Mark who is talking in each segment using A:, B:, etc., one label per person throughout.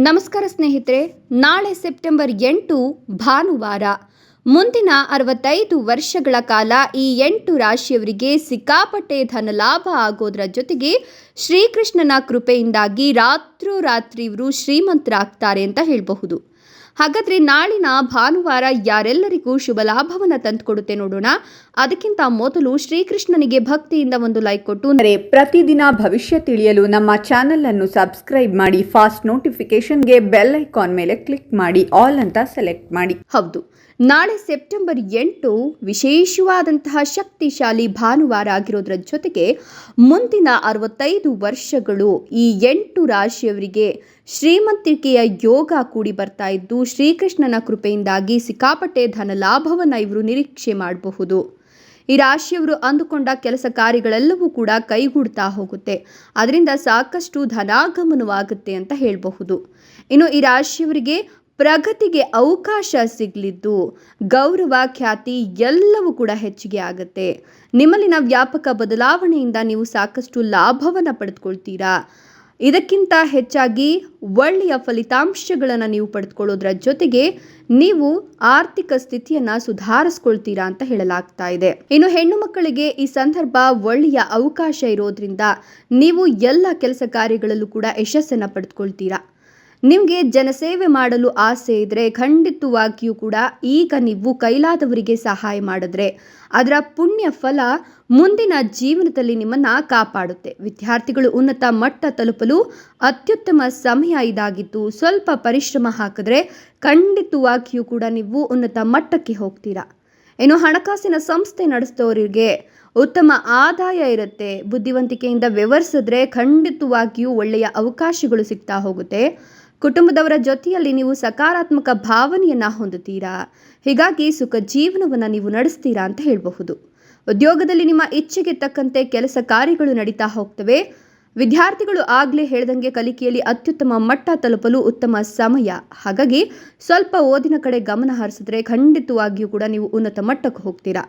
A: ನಮಸ್ಕಾರ ಸ್ನೇಹಿತರೆ, ನಾಳೆ ಸೆಪ್ಟೆಂಬರ್ ಎಂಟು, ಭಾನುವಾರ. ಮುಂದಿನ ಅರವತ್ತೈದು ವರ್ಷಗಳ ಕಾಲ ಈ ಎಂಟು ರಾಶಿಯವರಿಗೆ ಸಿಕ್ಕಾಪಟ್ಟೆ ಧನ ಲಾಭ ಆಗೋದ್ರ ಜೊತೆಗೆ ಶ್ರೀಕೃಷ್ಣನ ಕೃಪೆಯಿಂದಾಗಿ ರಾತ್ರೋರಾತ್ರಿ ಇವರು ಶ್ರೀಮಂತರಾಗ್ತಾರೆ ಅಂತ ಹೇಳಬಹುದು. ಹಾಗಾದ್ರೆ ನಾಳಿನ ಭಾನುವಾರ ಯಾರೆಲ್ಲರಿಗೂ ಶುಭ ಲಾಭವನ್ನು ತಂದುಕೊಡುತ್ತೆ ನೋಡೋಣ. ಅದಕ್ಕಿಂತ ಮೊದಲು ಶ್ರೀಕೃಷ್ಣನಿಗೆ ಭಕ್ತಿಯಿಂದ ಒಂದು ಲೈಕ್ ಕೊಟ್ಟು
B: ಅಂದರೆ ಪ್ರತಿದಿನ ಭವಿಷ್ಯ ತಿಳಿಯಲು ನಮ್ಮ ಚಾನೆಲ್ ಅನ್ನು ಸಬ್ಸ್ಕ್ರೈಬ್ ಮಾಡಿ ಫಾಸ್ಟ್ ನೋಟಿಫಿಕೇಶನ್ಗೆ ಬೆಲ್ ಐಕಾನ್ ಮೇಲೆ ಕ್ಲಿಕ್ ಮಾಡಿ ಆಲ್ ಅಂತ ಸೆಲೆಕ್ಟ್ ಮಾಡಿ.
A: ಹೌದು. ನಾಳೆ ಸೆಪ್ಟೆಂಬರ್ ಎಂಟು ವಿಶೇಷವಾದಂತಹ ಶಕ್ತಿಶಾಲಿ ಭಾನುವಾರ ಆಗಿರೋದ್ರ ಜೊತೆಗೆ ಮುಂದಿನ ಅರವತ್ತೈದು ವರ್ಷಗಳು ಈ ಎಂಟು ರಾಶಿಯವರಿಗೆ ಶ್ರೀಮಂತಿಕೆಯ ಯೋಗ ಕೂಡಿ ಬರ್ತಾ ಇದ್ದು ಶ್ರೀಕೃಷ್ಣನ ಕೃಪೆಯಿಂದಾಗಿ ಸಿಕ್ಕಾಪಟ್ಟೆ ಧನ ಲಾಭವನ್ನು ಇವರು ನಿರೀಕ್ಷೆ ಮಾಡಬಹುದು. ಈ ರಾಶಿಯವರು ಅಂದುಕೊಂಡ ಕೆಲಸ ಕಾರ್ಯಗಳೆಲ್ಲವೂ ಕೂಡ ಕೈಗೂಡ್ತಾ ಹೋಗುತ್ತೆ. ಅದರಿಂದ ಸಾಕಷ್ಟು ಧನಾಗಮನವಾಗುತ್ತೆ ಅಂತ ಹೇಳಬಹುದು. ಇನ್ನು ಈ ರಾಶಿಯವರಿಗೆ ಪ್ರಗತಿಗೆ ಅವಕಾಶ ಸಿಗಲಿದ್ದು ಗೌರವ, ಖ್ಯಾತಿ ಎಲ್ಲವೂ ಕೂಡ ಹೆಚ್ಚಿಗೆ ಆಗುತ್ತೆ. ನಿಮ್ಮಲ್ಲಿನ ವ್ಯಾಪಕ ಬದಲಾವಣೆಯಿಂದ ನೀವು ಸಾಕಷ್ಟು ಲಾಭವನ್ನು ಪಡೆದುಕೊಳ್ತೀರಾ? ಇದಕ್ಕಿಂತ ಹೆಚ್ಚಾಗಿ ಒಳ್ಳೆಯ ಫಲಿತಾಂಶಗಳನ್ನು ನೀವು ಪಡೆದುಕೊಳ್ಳೋದ್ರ ಜೊತೆಗೆ ನೀವು ಆರ್ಥಿಕ ಸ್ಥಿತಿಯನ್ನು ಸುಧಾರಿಸ್ಕೊಳ್ತೀರಾ ಅಂತ ಹೇಳಲಾಗ್ತಾ ಇದೆ. ಇನ್ನು ಹೆಣ್ಣು ಮಕ್ಕಳಿಗೆ ಈ ಸಂದರ್ಭ ಒಳ್ಳೆಯ ಅವಕಾಶ ಇರೋದ್ರಿಂದ ನೀವು ಎಲ್ಲ ಕೆಲಸ ಕಾರ್ಯಗಳಲ್ಲೂ ಕೂಡ ಯಶಸ್ಸನ್ನು ಪಡೆದುಕೊಳ್ತೀರಾ? ನಿಮಗೆ ಜನಸೇವೆ ಮಾಡಲು ಆಸೆ ಇದ್ರೆ ಖಂಡಿತವಾಗಿಯೂ ಕೂಡ ಈಗ ನೀವು ಕೈಲಾದವರಿಗೆ ಸಹಾಯ ಮಾಡಿದ್ರೆ ಅದರ ಪುಣ್ಯ ಫಲ ಮುಂದಿನ ಜೀವನದಲ್ಲಿ ನಿಮ್ಮನ್ನ ಕಾಪಾಡುತ್ತೆ. ವಿದ್ಯಾರ್ಥಿಗಳು ಉನ್ನತ ಮಟ್ಟ ತಲುಪಲು ಅತ್ಯುತ್ತಮ ಸಮಯ ಇದಾಗಿತ್ತು ಸ್ವಲ್ಪ ಪರಿಶ್ರಮ ಹಾಕಿದ್ರೆ ಖಂಡಿತವಾಗಿಯೂ ಕೂಡ ನೀವು ಉನ್ನತ ಮಟ್ಟಕ್ಕೆ ಹೋಗ್ತೀರಾ. ಏನು ಹಣಕಾಸಿನ ಸಂಸ್ಥೆ ನಡೆಸಿದವರಿಗೆ ಉತ್ತಮ ಆದಾಯ ಇರುತ್ತೆ. ಬುದ್ಧಿವಂತಿಕೆಯಿಂದ ವ್ಯವಹರಿಸಿದ್ರೆ ಖಂಡಿತವಾಗಿಯೂ ಒಳ್ಳೆಯ ಅವಕಾಶಗಳು ಸಿಗ್ತಾ ಹೋಗುತ್ತೆ. ಕುಟುಂಬದವರ ಜೊತೆಯಲ್ಲಿ ನೀವು ಸಕಾರಾತ್ಮಕ ಭಾವನೆಯನ್ನು ಹೊಂದುತ್ತೀರಾ? ಹೀಗಾಗಿ ಸುಖ ಜೀವನವನ್ನು ನೀವು ನಡೆಸ್ತೀರಾ ಅಂತ ಹೇಳಬಹುದು. ಉದ್ಯೋಗದಲ್ಲಿ ನಿಮ್ಮ ಇಚ್ಛೆಗೆ ತಕ್ಕಂತೆ ಕೆಲಸ ಕಾರ್ಯಗಳು ನಡೀತಾ ಹೋಗ್ತವೆ. ವಿದ್ಯಾರ್ಥಿಗಳು ಆಗಲೇ ಹೇಳ್ದಂಗೆ ಕಲಿಕೆಯಲ್ಲಿ ಅತ್ಯುತ್ತಮ ಮಟ್ಟ ತಲುಪಲು ಉತ್ತಮ ಸಮಯ. ಹಾಗಾಗಿ ಸ್ವಲ್ಪ ಓದಿನ ಕಡೆ ಗಮನ ಹರಿಸಿದ್ರೆ ಖಂಡಿತವಾಗಿಯೂ ಕೂಡ ನೀವು ಉನ್ನತ ಮಟ್ಟಕ್ಕೆ ಹೋಗ್ತೀರಾ.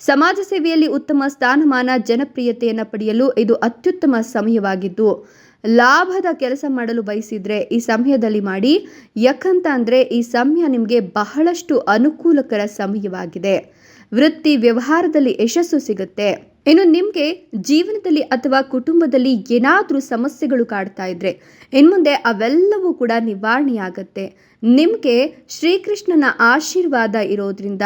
A: ಸಮಾಜ ಸೇವೆಯಲ್ಲಿ ಉತ್ತಮ ಸ್ಥಾನಮಾನ, ಜನಪ್ರಿಯತೆಯನ್ನು ಪಡೆಯಲು ಇದು ಅತ್ಯುತ್ತಮ ಸಮಯವಾಗಿದ್ದು ಲಾಭದ ಕೆಲಸ ಮಾಡಲು ಬಯಸಿದ್ರೆ ಈ ಸಮಯದಲ್ಲಿ ಮಾಡಿ. ಯಾಕಂತ ಅಂದರೆ ಈ ಸಮಯ ನಿಮಗೆ ಬಹಳಷ್ಟು ಅನುಕೂಲಕರ ಸಮಯವಾಗಿದೆ. ವೃತ್ತಿ ವ್ಯವಹಾರದಲ್ಲಿ ಯಶಸ್ಸು ಸಿಗುತ್ತೆ. ಇನ್ನು ನಿಮಗೆ ಜೀವನದಲ್ಲಿ ಅಥವಾ ಕುಟುಂಬದಲ್ಲಿ ಏನಾದರೂ ಸಮಸ್ಯೆಗಳು ಕಾಡ್ತಾ ಇದ್ರೆ, ಇನ್ಮುಂದೆ ಅವೆಲ್ಲವೂ ಕೂಡ ನಿವಾರಣೆಯಾಗತ್ತೆ. ನಿಮಗೆ ಶ್ರೀಕೃಷ್ಣನ ಆಶೀರ್ವಾದ ಇರೋದ್ರಿಂದ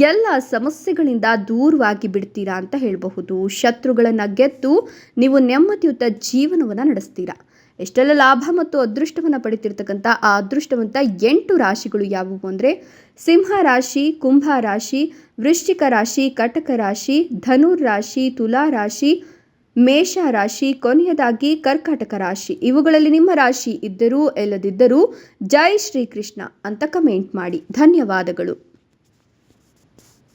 A: ಎಲ್ಲ ಸಮಸ್ಯೆಗಳಿಂದ ದೂರವಾಗಿ ಬಿಡ್ತೀರಾ ಅಂತ ಹೇಳಬಹುದು. ಶತ್ರುಗಳನ್ನು ಗೆದ್ದು ನೀವು ನೆಮ್ಮದಿಯುತ ಜೀವನವನ್ನು ನಡೆಸ್ತೀರಾ. ಎಷ್ಟೆಲ್ಲ ಲಾಭ ಮತ್ತು ಅದೃಷ್ಟವನ್ನು ಪಡಿತಿರ್ತಕ್ಕಂಥ ಆ ಅದೃಷ್ಟವಂತ ಎಂಟು ರಾಶಿಗಳು ಯಾವುವು ಅಂದರೆ ಸಿಂಹ ರಾಶಿ, ಕುಂಭ ರಾಶಿ, ವೃಶ್ಚಿಕ ರಾಶಿ, ಕಟಕ ರಾಶಿ, ಧನುರ್ ರಾಶಿ, ತುಲಾ ರಾಶಿ, ಮೇಷ ರಾಶಿ, ಕೊನೆಯದಾಗಿ ಕರ್ಕಾಟಕ ರಾಶಿ. ಇವುಗಳಲ್ಲಿ ನಿಮ್ಮ ರಾಶಿ ಇದ್ದರೂ ಇಲ್ಲದಿದ್ದರೂ ಜೈ ಶ್ರೀಕೃಷ್ಣ ಅಂತ ಕಮೆಂಟ್ ಮಾಡಿ. ಧನ್ಯವಾದಗಳು.